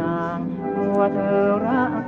ดางกลัวเธอรัก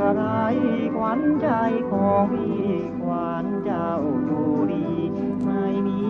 กะไรขวัญใจของพี่ขวัญเจ้าดูดีไม่มี